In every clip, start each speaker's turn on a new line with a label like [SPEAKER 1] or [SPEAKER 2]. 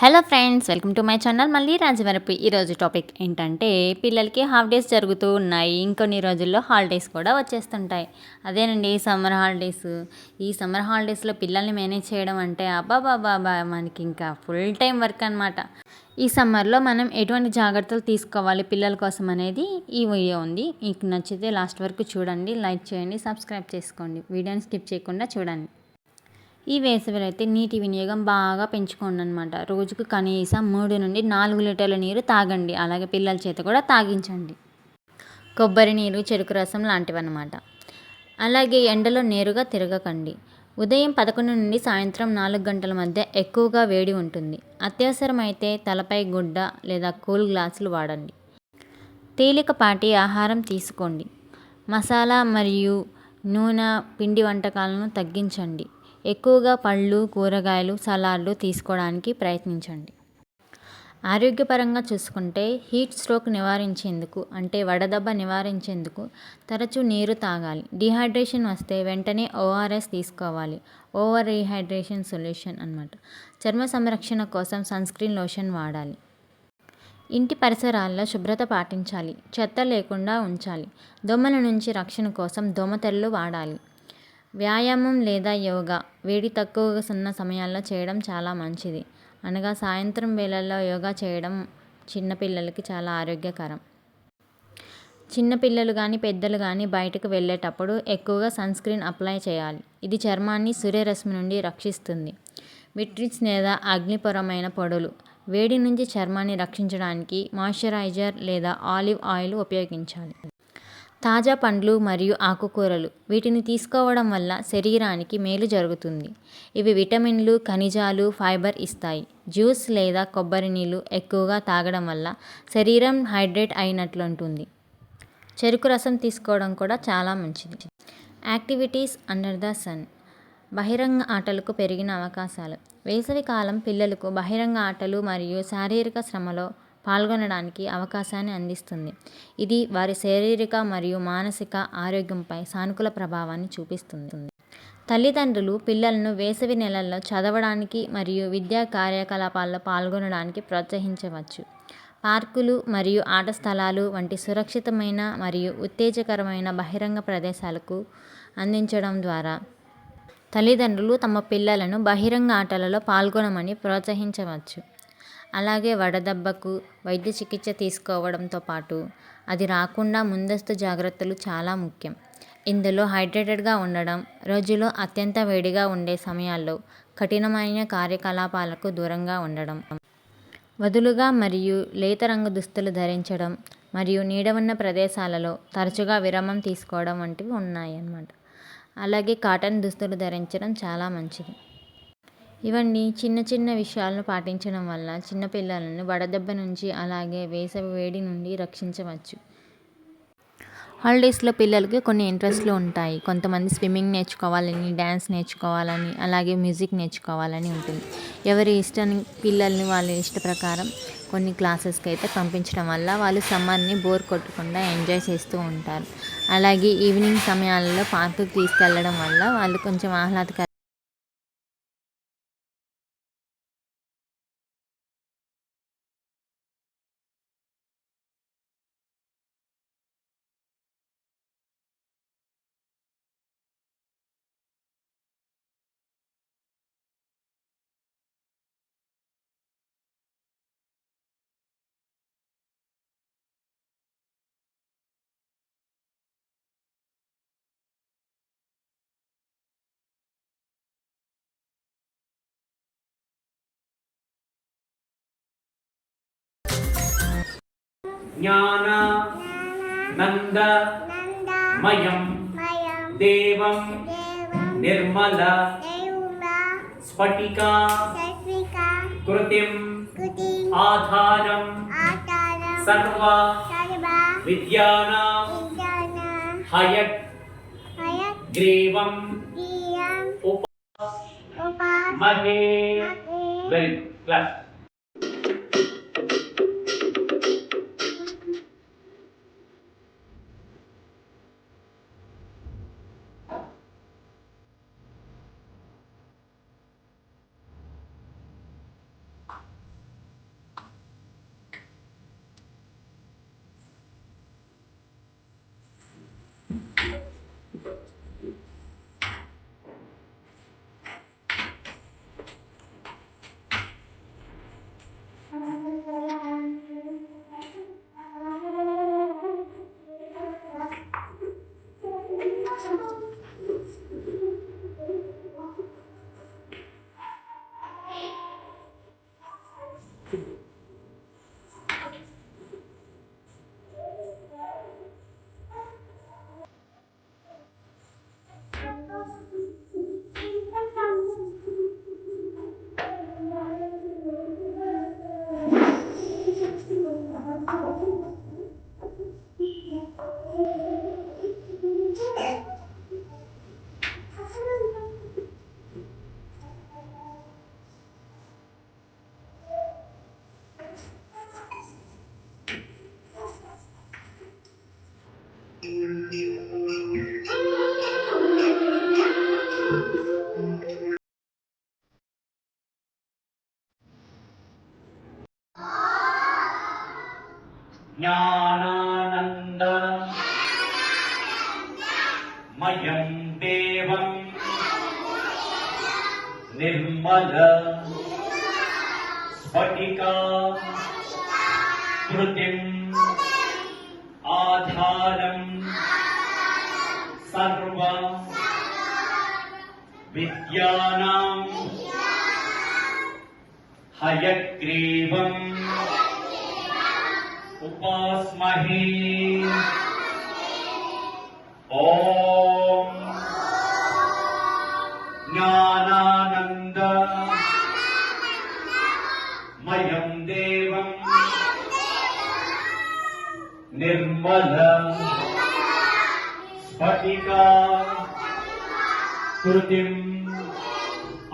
[SPEAKER 1] Hello friends welcome to my channel మళ్ళీ రాజవరపు. ఈరోజు topic ఏంటంటే పిల్లలకి హాఫ్ డేస్ జరుగుతూ ఉన్నాయి. ఇంకొన్ని రోజుల్లో హాలిడేస్ కూడా వచ్చేస్తుంటాయి. అదేనండి సమ్మర్ హాలిడేస్. ఈ సమ్మర్ హాలిడేస్లో పిల్లల్ని మేనేజ్ చేయడం అంటే అబ్బాబాబా మనకి ఇంకా ఫుల్ టైం వర్క్ అనమాట ఈ సమ్మర్లో మనం ఎటువంటి జాగ్రత్తలు తీసుకోవాలి పిల్లల కోసం అనేది ఈ వీడియో ఉంది. మీకు నచ్చితే లాస్ట్ వరకు చూడండి లైక్ చేయండి సబ్స్క్రైబ్ చేసుకోండి. వీడియోని స్కిప్ చేయకుండా చూడండి. ఈ వేసవిలో అయితే నీటి వినియోగం బాగా పెంచుకోండి అనమాట రోజుకు కనీసం మూడు నుండి నాలుగు లీటర్ల నీరు తాగండి. అలాగే పిల్లల చేత కూడా తాగించండి. కొబ్బరి నీరు చెరుకు రసం లాంటివి అన్నమాట అలాగే ఎండలో నేరుగా తిరగకండి. ఉదయం పదకొండు నుండి సాయంత్రం నాలుగు గంటల మధ్య ఎక్కువగా వేడి ఉంటుంది. అత్యవసరమైతే తలపై గుడ్డ లేదా కూల్ గ్లాసులు వాడండి. తేలికపాటి ఆహారం తీసుకోండి. మసాలా మరియు నూనె పిండి వంటకాలను తగ్గించండి. ఎక్కువగా పళ్ళు కూరగాయలు సలాడ్లు తీసుకోవడానికి ప్రయత్నించండి. ఆరోగ్యపరంగా చూసుకుంటే హీట్ స్ట్రోక్ నివారించేందుకు అంటే వడదెబ్బ నివారించేందుకు తరచూ నీరు తాగాలి. డిహైడ్రేషన్ వస్తే వెంటనే ఓఆర్ఎస్ తీసుకోవాలి. ఓవర్ రీహైడ్రేషన్ సొల్యూషన్ అనమాట చర్మ సంరక్షణ కోసం సన్స్క్రీన్ లోషన్ వాడాలి. ఇంటి పరిసరాల్లో శుభ్రత పాటించాలి. చెత్త లేకుండా ఉంచాలి. దోమల నుంచి రక్షణ కోసం దోమతెరలు వాడాలి. వ్యాయామం లేదా యోగా వేడి తక్కువగా ఉన్న సమయాల్లో చేయడం చాలా మంచిది. అనగా సాయంత్రం వేళల్లో యోగా చేయడం చిన్నపిల్లలకి చాలా ఆరోగ్యకరం. చిన్నపిల్లలు కానీ పెద్దలు కానీ బయటకు వెళ్ళేటప్పుడు ఎక్కువగా సన్ స్క్రీన్ అప్లై చేయాలి. ఇది చర్మాన్ని సూర్యరశ్మి నుండి రక్షిస్తుంది. విట్రిక్స్ లేదా అగ్నిపరమైన పొడులు. వేడి నుంచి చర్మాన్ని రక్షించడానికి మాయిశ్చరైజర్ లేదా ఆలివ్ ఆయిల్ ఉపయోగించాలి. తాజా పండ్లు మరియు ఆకుకూరలు. వీటిని తీసుకోవడం వల్ల శరీరానికి మేలు జరుగుతుంది. ఇవి విటమిన్లు ఖనిజాలు ఫైబర్ ఇస్తాయి. జ్యూస్ లేదా కొబ్బరి నీళ్ళు ఎక్కువగా తాగడం వల్ల శరీరం హైడ్రేట్ అయినట్లుంటుంది. చెరుకు రసం తీసుకోవడం కూడా చాలా మంచిది. Activities under the sun. బహిరంగ ఆటలకు పెరిగిన అవకాశాలు. వేసవి కాలం పిల్లలకు బహిరంగ ఆటలు మరియు శారీరక శ్రమలో పాల్గొనడానికి అవకాశాన్ని అందిస్తుంది. ఇది వారి శారీరక మరియు మానసిక ఆరోగ్యంపై సానుకూల ప్రభావాన్ని చూపిస్తుంది. తల్లిదండ్రులు పిల్లలను వేసవి నెలల్లో చదవడానికి మరియు విద్యా కార్యకలాపాల్లో పాల్గొనడానికి ప్రోత్సహించవచ్చు. పార్కులు మరియు ఆట స్థలాలు వంటి సురక్షితమైన మరియు ఉత్తేజకరమైన బహిరంగ ప్రదేశాలకు అందించడం ద్వారా తల్లిదండ్రులు తమ పిల్లలను బహిరంగ ఆటలలో పాల్గొనమని ప్రోత్సహించవచ్చు. అలాగే వడదెబ్బకు వైద్య చికిత్స తీసుకోవడంతో పాటు అది రాకుండా ముందస్తు జాగ్రత్తలు చాలా ముఖ్యం. ఇందులో హైడ్రేటెడ్గా ఉండడం రోజులో అత్యంత వేడిగా ఉండే సమయాల్లో కఠినమైన కార్యకలాపాలకు దూరంగా ఉండడం వదులుగా మరియు లేత రంగు దుస్తులు ధరించడం మరియు నీడ ఉన్న ప్రదేశాలలో తరచుగా విరామం తీసుకోవడం వంటివి ఉన్నాయి అన్నమాట అలాగే కాటన్ దుస్తులు ధరించడం చాలా మంచిది. ఇవన్నీ చిన్న చిన్న విషయాలను పాటించడం వల్ల చిన్నపిల్లలను వడదెబ్బ నుంచి అలాగే వేసవి వేడి నుండి రక్షించవచ్చు. హాలిడేస్లో పిల్లలకి కొన్ని ఇంట్రెస్ట్లు ఉంటాయి. కొంతమంది స్విమ్మింగ్ నేర్చుకోవాలని డ్యాన్స్ నేర్చుకోవాలని అలాగే మ్యూజిక్ నేర్చుకోవాలని ఉంటుంది. ఎవరి ఇష్టం పిల్లల్ని వాళ్ళ ఇష్ట ప్రకారం కొన్ని క్లాసెస్కి అయితే పంపించడం వల్ల వాళ్ళు సమ్మర్ని బోర్ కొట్టకుండా ఎంజాయ్ చేస్తూ ఉంటారు. అలాగే ఈవినింగ్ సమయాలలో పార్కుకి తీసుకెళ్ళడం వల్ల వాళ్ళు కొంచెం ఆహ్లాదకర
[SPEAKER 2] ज्ञान नंद मयम देवं निर्मल स्फटिका कृतिं आधारं सर्व विद्यानां हयग् ग्रीवं उप महे वेरी क्लास ज्ञानानन्दनम्। मह्यं देवम्। निर्मल। स्फटिका। धृतिम् सर्व। విద్యానాం హయగ్రీవం ఉపాస్మహే ఓం జ్ఞానానంద మయం దేవం నిర్మల స్ఫటికా स्मृतिम्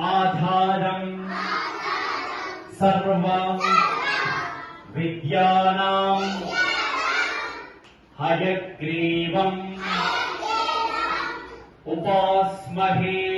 [SPEAKER 2] आधारम् सर्वम् विद्यानाम् हयग्रीवम् उपास्महे